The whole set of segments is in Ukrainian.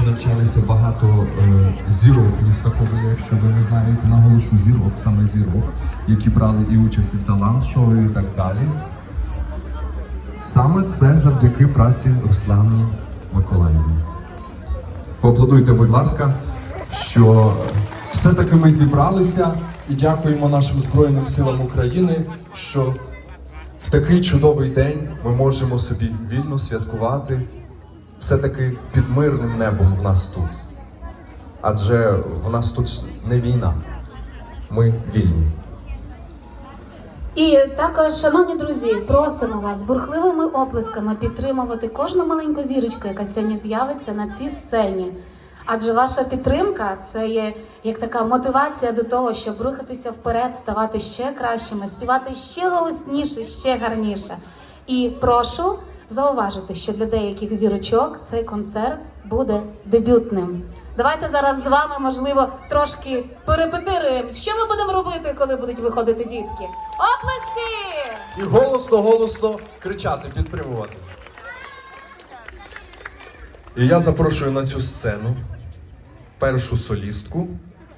речі, навчалися багато е, зірок міста Ковеля, якщо ви не знаєте, наголошу зірок, саме зірок, які брали і участь в талант-шоу і так далі. Саме це завдяки праці Руслані Миколаївні. Поаплодуйте, будь ласка, що все-таки ми зібралися і дякуємо нашим Збройним силам України, що в такий чудовий день ми можемо собі вільно святкувати все-таки під мирним небом в нас тут. Адже в нас тут не війна, ми вільні. І також, шановні друзі, просимо вас бурхливими оплесками підтримувати кожну маленьку зірочку, яка сьогодні з'явиться на цій сцені. Адже ваша підтримка це є як така мотивація до того, щоб рухатися вперед, ставати ще кращими, співати ще голосніше, ще гарніше. І прошу зауважити, що для деяких зірочок цей концерт буде дебютним. Давайте зараз з вами, можливо, трошки перепетируємо, що ми будемо робити, коли будуть виходити дітки. Оплески! І голосно, голосно кричати, підтримувати. І я запрошую на цю сцену першу солістку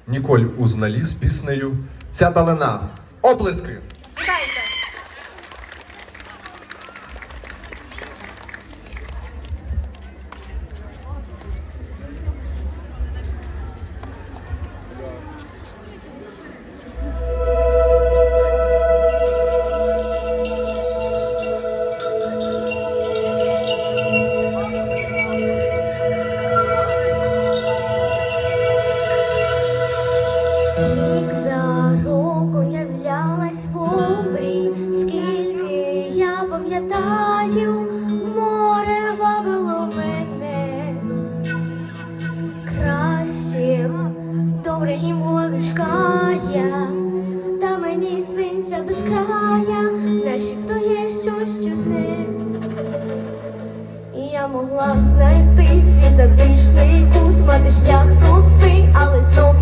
Ніколь Узналі з піснею Ця далина. Оплески! Вітайте! Могла б знайти свій затишний кут, мати шлях простий, але знов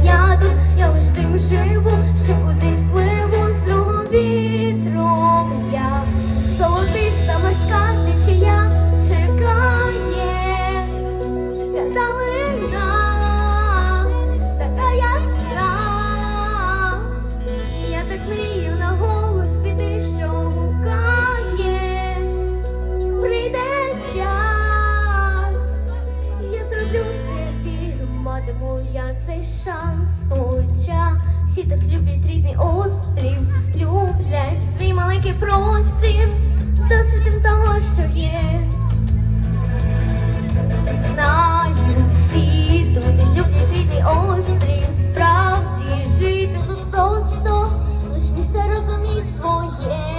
цей шанс. Хоча всі так люблять рідний острів, люблять свій маленький простір, досвідом того, що є. Знаю, всі тут люблять рідний острів, справді жити тут просто, лиш місце розумій своє.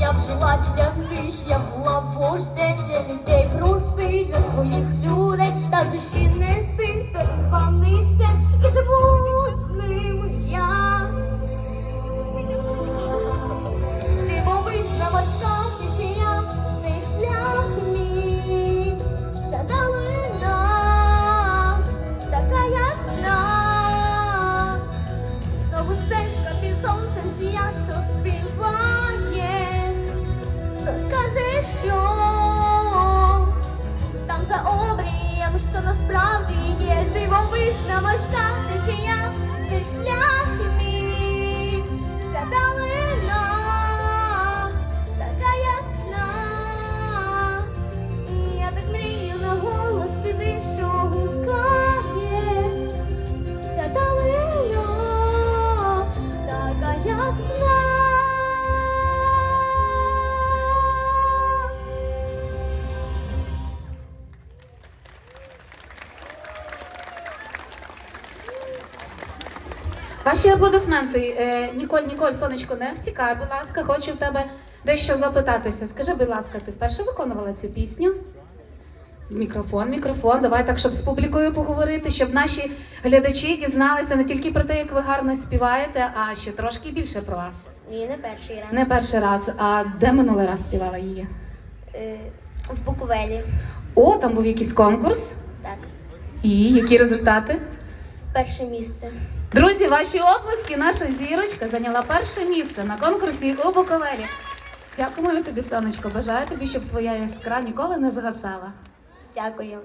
Я б жила для них, я була вождем для людей простих, для своїх людей, та душі не з тих, хто спав Ваші аплодисменти. Е, Ніколь, Ніколь, сонечко, не втікай, будь ласка, хочу в тебе дещо запитатися. Скажи, будь ласка, ти вперше виконувала цю пісню? Мікрофон, мікрофон, давай так, щоб з публікою поговорити, щоб наші глядачі дізналися не тільки про те, як ви гарно співаєте, а ще трошки більше про вас. Ні, не перший раз. Не перший раз, а де минулий раз співала її? Е, в Буковелі. О, там був якийсь конкурс. Так. І які результати? Перше місце. Друзі, ваші оплески, наша зірочка зайняла перше місце на конкурсі у Буковелі. Дякую тобі, сонечко. Бажаю тобі, щоб твоя іскра ніколи не згасала. Дякую.